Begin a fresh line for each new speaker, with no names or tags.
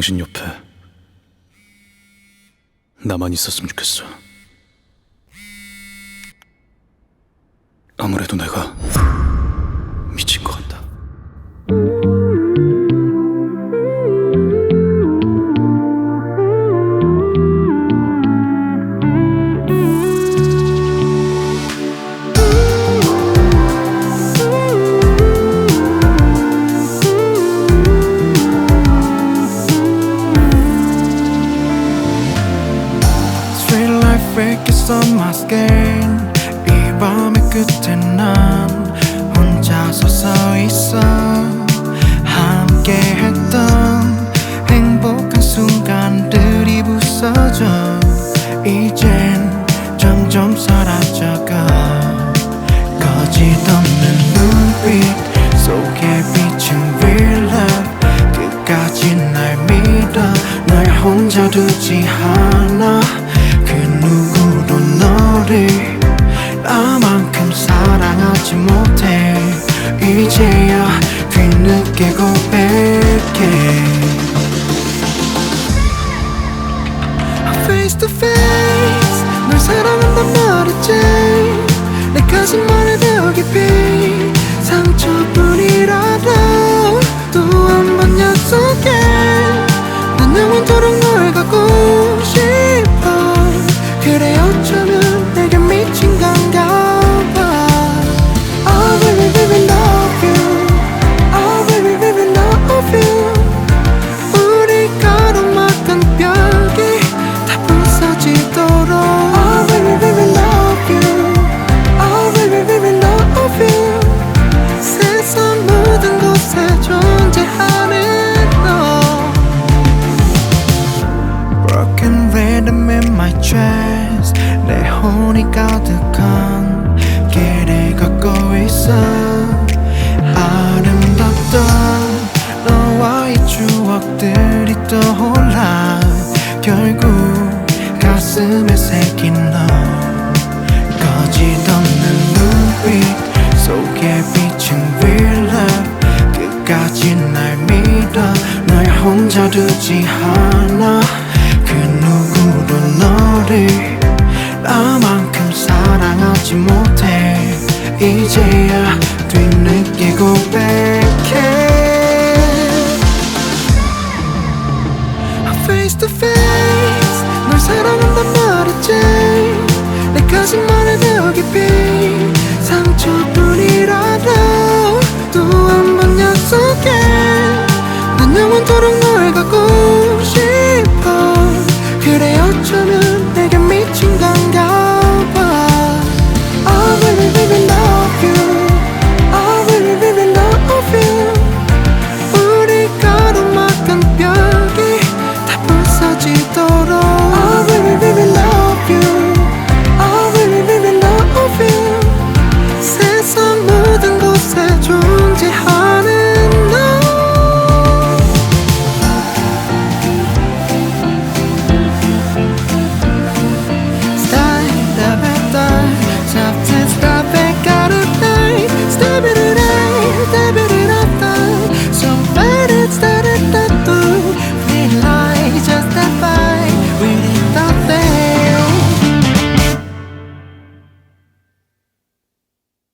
당신 옆에 나만 있었으면 좋겠어. 아무래도 내가
Life breaks on my skin 이 밤의 끝에 난 혼자서 서 있어. 함께 했던 행복한 순간들이 부서져. 이젠 점점 사라져가. 거짓 없는 눈빛 속에 비친 real 끝까지 날 믿어. 널 혼자 두지 않아 너를 나만큼 사랑하지 못해. 이제야 뒤늦게 고백해. Face to face 널 사랑한단 말했지. 내 가슴만 chest 내 혼이 가득한 길을 걷고 있어. 아름답던 너와의 추억들이 떠올라. 결국 가슴에 새긴 너. 거짓 없는 눈빛 속에 비친 real 끝까지 날 믿어. 널 혼자 두지 않아 너를 나만큼 사랑하지 못해. 이제야 뒤늦게 고백해. Face to face. 널 사랑한단 말했지. 내 가슴만을 더 깊이